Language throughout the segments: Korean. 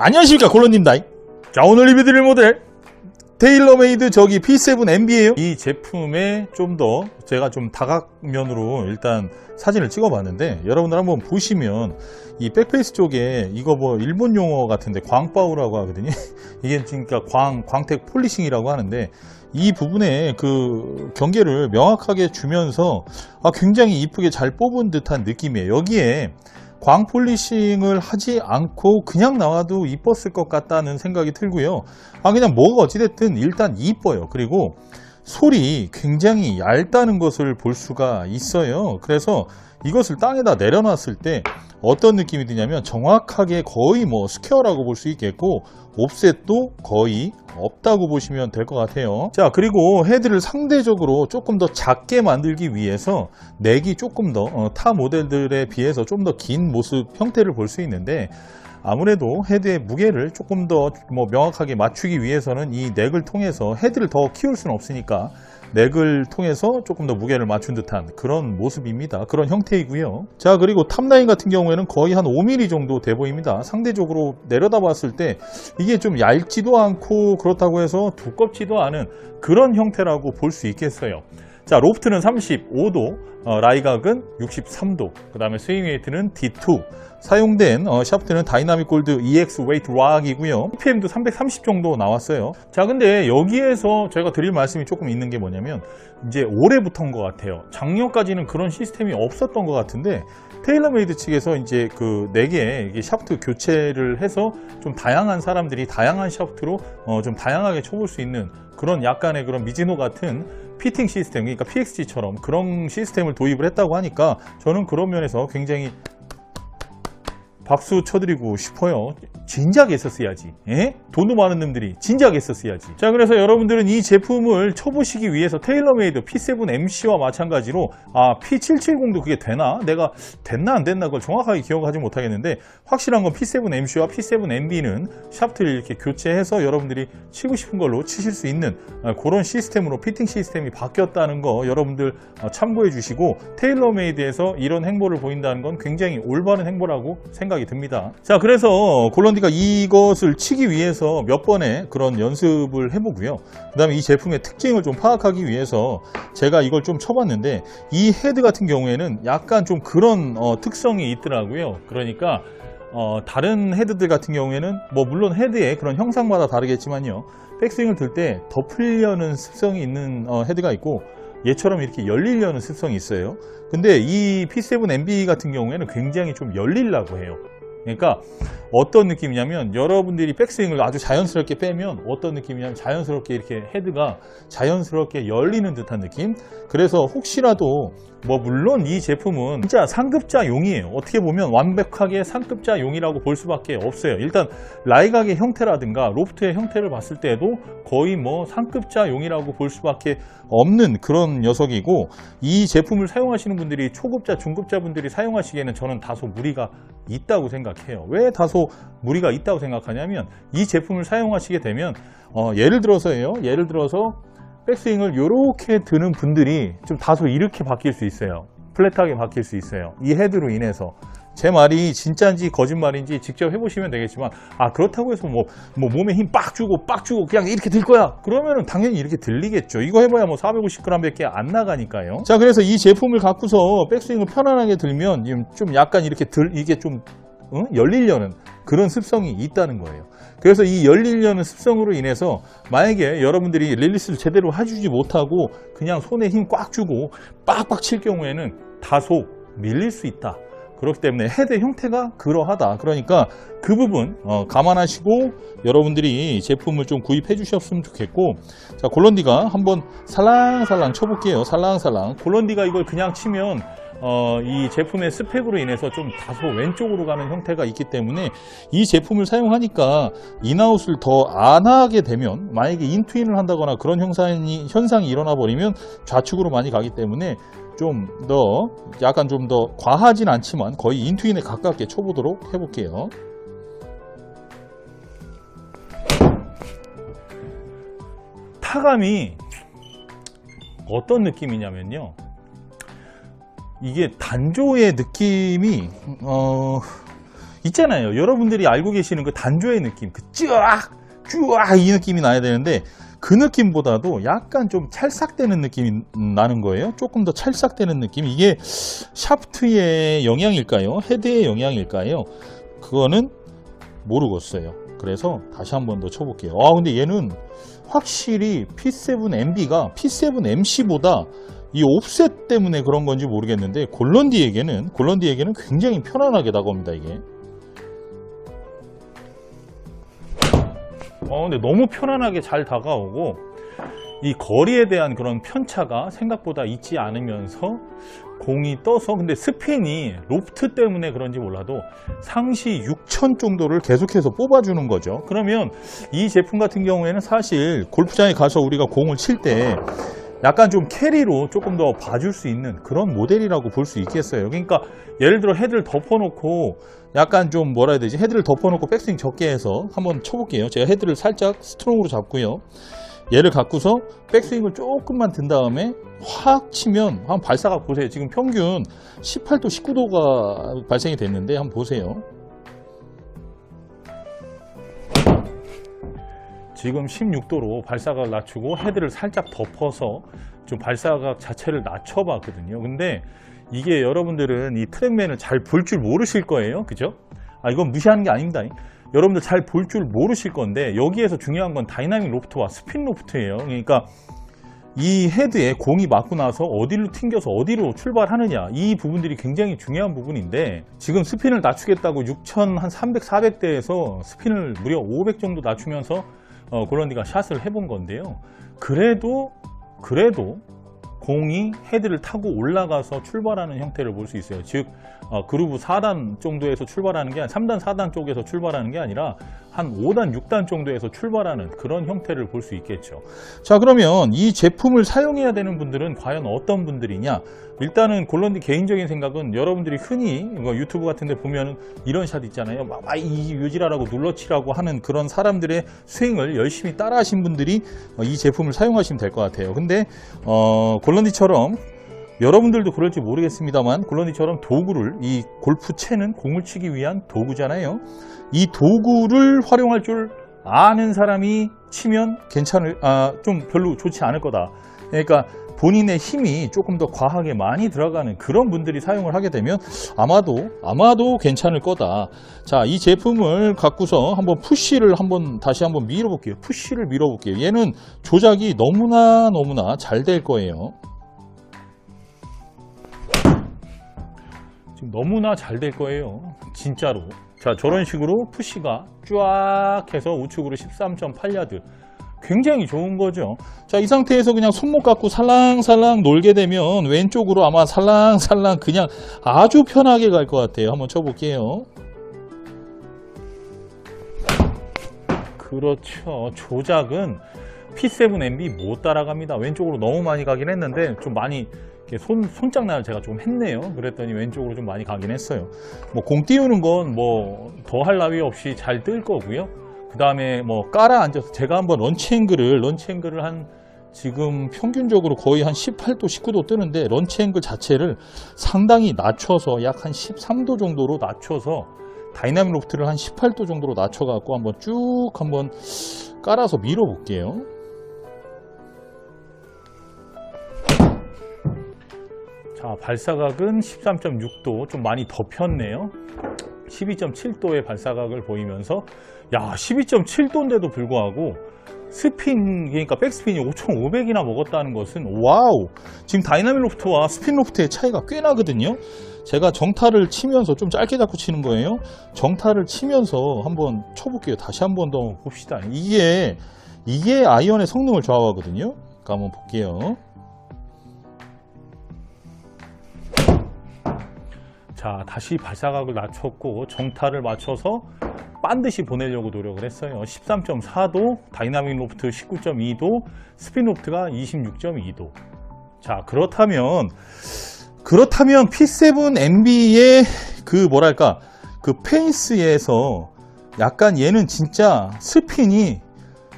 안녕하십니까 골로입니다 자 오늘 리뷰드릴 모델 테일러메이드 저기 P7 MB예요. 이 제품에 좀 더 제가 좀 다각면으로 일단 사진을 찍어 봤는데 여러분들 한번 보시면 이 백페이스 쪽에 이거 뭐 일본 용어 같은데 광바우라고 하거든요. 이게 그러니까 광 광택 폴리싱이라고 하는데 이 부분에 그 경계를 명확하게 주면서 아, 굉장히 이쁘게 잘 뽑은 듯한 느낌이에요. 여기에 광 폴리싱을 하지 않고 그냥 나와도 이뻤을 것 같다는 생각이 들고요. 아, 그냥 뭐가 어찌됐든 일단 이뻐요. 그리고 솔이 굉장히 얇다는 것을 볼 수가 있어요. 그래서 이것을 땅에다 내려놨을 때 어떤 느낌이 드냐면 정확하게 거의 뭐 스퀘어라고 볼 수 있겠고 옵셋도 거의 없다고 보시면 될 것 같아요. 자, 그리고 헤드를 상대적으로 조금 더 작게 만들기 위해서 넥이 조금 더 어, 타 모델들에 비해서 좀 더 긴 모습 형태를 볼 수 있는데 아무래도 헤드의 무게를 조금 더 뭐 명확하게 맞추기 위해서는 이 넥을 통해서 헤드를 더 키울 수는 없으니까 넥을 통해서 조금 더 무게를 맞춘 듯한 그런 모습입니다. 그런 형태이고요. 자 그리고 탑라인 같은 경우에는 거의 한 5mm 정도 돼 보입니다. 상대적으로 내려다 봤을 때 이게 좀 얇지도 않고 그렇다고 해서 두껍지도 않은 그런 형태라고 볼 수 있겠어요. 자 로프트는 35도, 어, 라이각은 63도, 그 다음에 스윙 웨이트는 D2, 사용된 어, 샤프트는 다이나믹 골드 EX 웨이트 락이고요. PPM도 330 정도 나왔어요. 자, 근데 여기에서 제가 드릴 말씀이 조금 있는 게 뭐냐면 이제 올해부터인 것 같아요. 작년까지는 그런 시스템이 없었던 것 같은데 테일러메이드 측에서 이제 그 4개 이게 샤프트 교체를 해서 좀 다양한 사람들이 다양한 샤프트로 어, 좀 다양하게 쳐볼 수 있는 그런 약간의 그런 미즈노 같은 피팅 시스템, 그러니까 PXG처럼 그런 시스템을 도입을 했다고 하니까 저는 그런 면에서 굉장히 박수 쳐드리고 싶어요. 진작에 했었어야지. 예? 돈도 많은 놈들이 진작에 했었어야지. 자, 그래서 여러분들은 이 제품을 쳐보시기 위해서 테일러메이드 P7MC와 마찬가지로 아, P770도 그게 되나? 내가 됐나 안 됐나 그걸 정확하게 기억하지 못하겠는데 확실한 건 P7MC와 P7MB는 샤프트를 이렇게 교체해서 여러분들이 치고 싶은 걸로 치실 수 있는 아, 그런 시스템으로 피팅 시스템이 바뀌었다는 거 여러분들 어, 참고해 주시고 테일러메이드에서 이런 행보를 보인다는 건 굉장히 올바른 행보라고 생각이 듭니다. 자, 그래서 골런 디가 이것을 치기 위해서 몇 번의 그런 연습을 해보고요. 그 다음에 이 제품의 특징을 좀 파악하기 위해서 제가 이걸 좀 쳐봤는데 이 헤드 같은 경우에는 약간 좀 그런 어, 특성이 있더라고요. 그러니까 어, 다른 헤드들 같은 경우에는 뭐 물론 헤드의 그런 형상마다 다르겠지만요. 백스윙을 들때더 풀려는 습성이 있는 어, 헤드가 있고 얘처럼 이렇게 열리려는 습성이 있어요. 근데 이 P7MB 같은 경우에는 굉장히 좀 열리려고 해요. 그러니까 어떤 느낌이냐면 여러분들이 백스윙을 아주 자연스럽게 빼면 어떤 느낌이냐면 자연스럽게 이렇게 헤드가 자연스럽게 열리는 듯한 느낌? 그래서 혹시라도 뭐 물론 이 제품은 진짜 상급자용이에요. 어떻게 보면 완벽하게 상급자용이라고 볼 수밖에 없어요. 일단 라이각의 형태라든가 로프트의 형태를 봤을 때도 거의 뭐 상급자용이라고 볼 수밖에 없는 그런 녀석이고 이 제품을 사용하시는 분들이 초급자 중급자 분들이 사용하시기에는 저는 다소 무리가 있다고 생각해요. 왜 다소 무리가 있다고 생각하냐면 이 제품을 사용하시게 되면 어, 예를 들어서예요. 예를 들어서 백스윙을 이렇게 드는 분들이 좀 다소 이렇게 바뀔 수 있어요. 플랫하게 바뀔 수 있어요. 이 헤드로 인해서. 제 말이 진짜인지 거짓말인지 직접 해보시면 되겠지만 아 그렇다고 해서 뭐, 뭐 몸에 힘 빡 주고 빡 주고 그냥 이렇게 들 거야. 그러면은 당연히 이렇게 들리겠죠. 이거 해봐야 뭐 450g 밖에 안 나가니까요. 자 그래서 이 제품을 갖고서 백스윙을 편안하게 들면 좀 약간 이렇게 들 이게 좀 응? 열리려는 그런 습성이 있다는 거예요. 그래서 이 열리려는 습성으로 인해서 만약에 여러분들이 릴리스를 제대로 해주지 못하고 그냥 손에 힘 꽉 주고 빡빡 칠 경우에는 다소 밀릴 수 있다. 그렇기 때문에 헤드 형태가 그러하다. 그러니까 그 부분 어, 감안하시고 여러분들이 제품을 좀 구입해 주셨으면 좋겠고 자 골런디가 한번 살랑살랑 쳐볼게요. 살랑살랑 골런디가 이걸 그냥 치면 어, 이 제품의 스펙으로 인해서 좀 다소 왼쪽으로 가는 형태가 있기 때문에 이 제품을 사용하니까 인아웃을 더 안 하게 되면 만약에 인투인을 한다거나 그런 현상이, 현상이 일어나 버리면 좌측으로 많이 가기 때문에 좀 더 약간 좀 더 과하진 않지만 거의 인투인에 가깝게 쳐보도록 해볼게요. 타감이 어떤 느낌이냐면요. 이게 단조의 느낌이 어, 있잖아요. 여러분들이 알고 계시는 그 단조의 느낌, 그 쭈악, 쭈악 이 느낌이 나야 되는데 그 느낌보다도 약간 좀 찰싹대는 느낌이 나는 거예요. 조금 더 찰싹대는 느낌. 이게 샤프트의 영향일까요? 헤드의 영향일까요? 그거는 모르겠어요. 그래서 다시 한 번 더 쳐볼게요. 아, 근데 얘는 확실히 P7MB가 P7MC보다 이 옵셋 때문에 그런 건지 모르겠는데 골런디에게는 골런디에게는 굉장히 편안하게 다가옵니다 이게. 어, 근데 너무 편안하게 잘 다가오고 이 거리에 대한 그런 편차가 생각보다 있지 않으면서 공이 떠서 근데 스핀이 로프트 때문에 그런지 몰라도 상시 6천 정도를 계속해서 뽑아주는 거죠. 그러면 이 제품 같은 경우에는 사실 골프장에 가서 우리가 공을 칠때 약간 좀 캐리로 조금 더 봐줄 수 있는 그런 모델이라고 볼 수 있겠어요. 그러니까 예를 들어 헤드를 덮어놓고 약간 좀 뭐라 해야 되지? 헤드를 덮어놓고 백스윙 적게 해서 한번 쳐볼게요. 제가 헤드를 살짝 스트롱으로 잡고요. 얘를 갖고서 백스윙을 조금만 든 다음에 확 치면 한번 발사각 보세요. 지금 평균 18도, 19도가 발생이 됐는데 한번 보세요. 지금 16도로 발사각을 낮추고 헤드를 살짝 덮어서 좀 발사각 자체를 낮춰봤거든요. 근데 이게 여러분들은 이 트랙맨을 잘 볼 줄 모르실 거예요. 그죠? 아, 이건 무시하는 게 아닙니다. 여러분들 잘 볼 줄 모르실 건데 여기에서 중요한 건 다이나믹 로프트와 스핀 로프트예요. 그러니까 이 헤드에 공이 맞고 나서 어디로 튕겨서 어디로 출발하느냐 이 부분들이 굉장히 중요한 부분인데 지금 스핀을 낮추겠다고 6천 한 300, 400대에서 스핀을 무려 500 정도 낮추면서 어, 골런디가 샷을 해본 건데요. 그래도 그래도 공이 헤드를 타고 올라가서 출발하는 형태를 볼 수 있어요. 즉 어, 그루브 4단 정도에서 출발하는 게 아니라 3단, 4단 쪽에서 출발하는 게 아니라 한 5단, 6단 정도에서 출발하는 그런 형태를 볼 수 있겠죠. 자 그러면 이 제품을 사용해야 되는 분들은 과연 어떤 분들이냐? 일단은 골런디 개인적인 생각은 여러분들이 흔히 뭐 유튜브 같은 데 보면은 이런 샷 있잖아요. 막이 요지라라고 눌러치라고 하는 그런 사람들의 스윙을 열심히 따라 하신 분들이 어, 이 제품을 사용하시면 될 것 같아요. 근데 어, 골런디처럼 여러분들도 그럴지 모르겠습니다만 골런디처럼 도구를 이 골프 채는 공을 치기 위한 도구잖아요. 이 도구를 활용할 줄 아는 사람이 치면 괜찮을 아 좀 별로 좋지 않을 거다. 그러니까 본인의 힘이 조금 더 과하게 많이 들어가는 그런 분들이 사용을 하게 되면 아마도 아마도 괜찮을 거다. 자, 이 제품을 갖고서 한번 푸시를 한번 다시 한번 밀어 볼게요. 푸시를 밀어 볼게요. 얘는 조작이 너무나 너무나 잘 될 거예요. 지금 너무나 잘 될 거예요. 진짜로. 자, 저런 식으로 푸시가 쫙 해서 우측으로 13.8야드. 굉장히 좋은 거죠. 자, 이 상태에서 그냥 손목 갖고 살랑살랑 놀게 되면 왼쪽으로 아마 살랑살랑 그냥 아주 편하게 갈 것 같아요. 한번 쳐볼게요. 그렇죠. 조작은 P7MB 못 따라갑니다. 왼쪽으로 너무 많이 가긴 했는데 좀 많이 손, 손장난을 제가 좀 했네요. 그랬더니 왼쪽으로 좀 많이 가긴 했어요. 뭐 공 띄우는 건 뭐 더 할 나위 없이 잘 뜰 거고요. 그 다음에 뭐 깔아 앉아서 제가 한번 런치 앵글을 런치 앵글을 한 지금 평균적으로 거의 한 18도, 19도 뜨는데 런치 앵글 자체를 상당히 낮춰서 약 한 13도 정도로 낮춰서 다이나믹 로프트를 한 18도 정도로 낮춰갖고 한번 쭉 한번 깔아서 밀어볼게요. 자, 발사각은 13.6도 좀 많이 덮였네요. 12.7도의 발사각을 보이면서 야 12.7도인데도 불구하고 스핀 그러니까 백스핀이 5,500이나 먹었다는 것은 와우! 지금 다이나믹 로프트와 스핀 로프트의 차이가 꽤 나거든요. 제가 정타를 치면서 좀 짧게 잡고 치는 거예요. 정타를 치면서 한번 쳐볼게요. 다시 한번 더 봅시다. 이게 이게 아이언의 성능을 좌우하거든요. 그러니까 한번 볼게요 자 다시 발사각을 낮췄고 정타를 맞춰서 반드시 보내려고 노력을 했어요. 13.4도 다이나믹 로프트 19.2도 스핀 로프트가 26.2도. 자 그렇다면 그렇다면 P7MB의 그 뭐랄까 그 페이스에서 약간 얘는 진짜 스핀이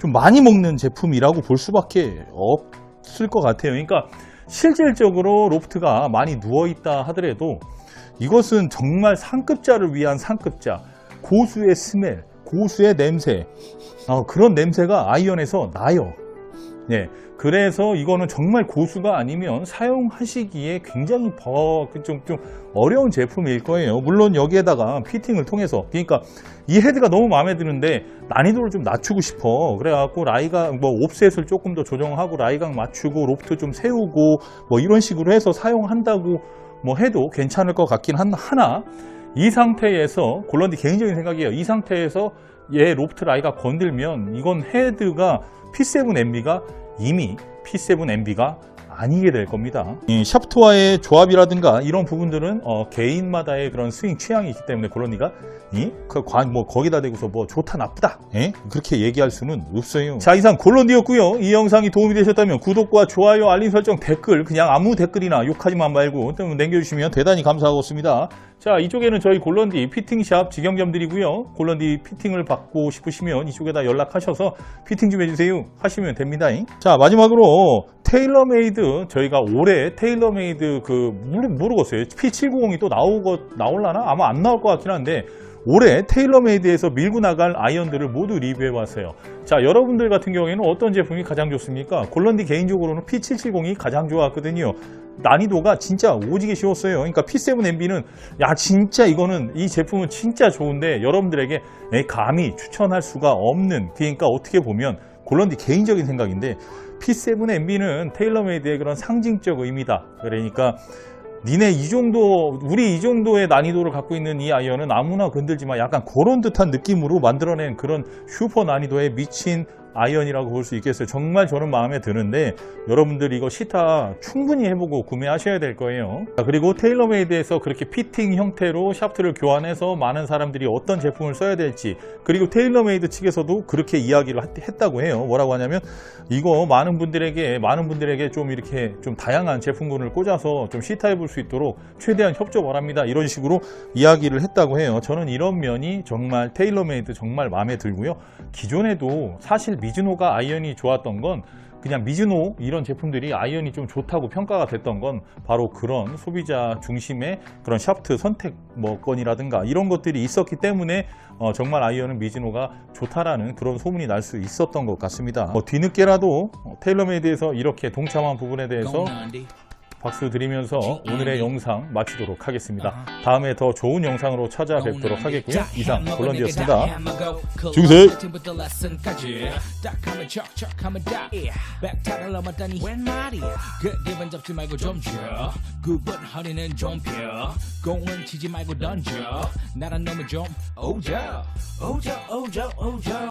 좀 많이 먹는 제품이라고 볼 수밖에 없을 것 같아요. 그러니까 실질적으로 로프트가 많이 누워 있다 하더라도 이것은 정말 상급자를 위한 상급자. 고수의 스멜, 고수의 냄새, 어, 그런 냄새가 아이언에서 나요. 네, 그래서 이거는 정말 고수가 아니면 사용하시기에 굉장히 버, 그 좀, 좀 어려운 제품일 거예요. 물론 여기에다가 피팅을 통해서. 그러니까 이 헤드가 너무 마음에 드는데 난이도를 좀 낮추고 싶어. 그래갖고 라이각, 뭐 옵셋을 조금 더 조정하고 라이각 맞추고 로프트 좀 세우고 뭐 이런 식으로 해서 사용한다고 뭐 해도 괜찮을 것 같긴 한, 하나 이 상태에서 골런디 개인적인 생각이에요. 이 상태에서 얘 로프트 라이가 건들면 이건 헤드가 P7MB가 이미 P7MB가 아니게 될 겁니다. 이 샤프트와의 조합이라든가 이런 부분들은 어, 개인마다의 그런 스윙 취향이 있기 때문에 골런디가 이, 그, 관, 뭐, 거기다 대고서 뭐, 좋다, 나쁘다. 예? 그렇게 얘기할 수는 없어요. 자, 이상 골런디였고요 이 영상이 도움이 되셨다면 구독과 좋아요, 알림 설정, 댓글, 그냥 아무 댓글이나 욕하지만 말고 좀 남겨주시면 대단히 감사하겠습니다. 자, 이쪽에는 저희 골런디 피팅샵 직영점들이고요 골런디 피팅을 받고 싶으시면 이쪽에다 연락하셔서 피팅 좀 해주세요. 하시면 됩니다. 자, 마지막으로 테일러메이드, 저희가 올해 테일러메이드 그, 모르, 모르 겠어요. P790이 또 나오고, 나올라나? 아마 안 나올 것 같긴 한데, 올해 테일러메이드에서 밀고 나갈 아이언들을 모두 리뷰해 봤어요. 자, 여러분들 같은 경우에는 어떤 제품이 가장 좋습니까? 골런디 개인적으로는 P770이 가장 좋았거든요. 난이도가 진짜 오지게 쉬웠어요. 그러니까 P7MB는 야 진짜 이거는 이 제품은 진짜 좋은데 여러분들에게 에, 감히 추천할 수가 없는 그러니까 어떻게 보면 골런디 개인적인 생각인데 P7MB는 테일러메이드의 그런 상징적 의미다. 그러니까 니네 이 정도 우리 이 정도의 난이도를 갖고 있는 이 아이언은 아무나 건들지만 약간 그런 듯한 느낌으로 만들어낸 그런 슈퍼 난이도에 미친 아이언이라고 볼 수 있겠어요. 정말 저는 마음에 드는데 여러분들 이거 시타 충분히 해보고 구매하셔야 될 거예요. 자, 그리고 테일러메이드에서 그렇게 피팅 형태로 샤프트를 교환해서 많은 사람들이 어떤 제품을 써야 될지 그리고 테일러메이드 측에서도 그렇게 이야기를 했- 했다고 해요. 뭐라고 하냐면 이거 많은 분들에게 많은 분들에게 좀 이렇게 좀 다양한 제품군을 꽂아서 좀 시타해 볼 수 있도록 최대한 협조 바랍니다. 이런 식으로 이야기를 했다고 해요. 저는 이런 면이 정말 테일러메이드 정말 마음에 들고요. 기존에도 사실 미즈노가 아이언이 좋았던 건 그냥 미즈노 이런 제품들이 아이언이 좀 좋다고 평가가 됐던 건 바로 그런 소비자 중심의 그런 샤프트 선택 뭐 건이라든가 이런 것들이 있었기 때문에 어, 정말 아이언은 미즈노가 좋다라는 그런 소문이 날 수 있었던 것 같습니다. 뭐 뒤늦게라도 어, 테일러메이드에서 이렇게 동참한 부분에 대해서 박수 드리면서 오늘의 영상 마치도록 하겠습니다. 다음에 더 좋은 영상으로 찾아뵙도록 하겠고요. 이상 골런디였습니다. 중세. 그 기분 잡지 말고 좀 줘. 구분 허리는 좀 펴. 공은 치지 말고 던져. 나란 놈은 좀 오자. 오자, 오자, 오자.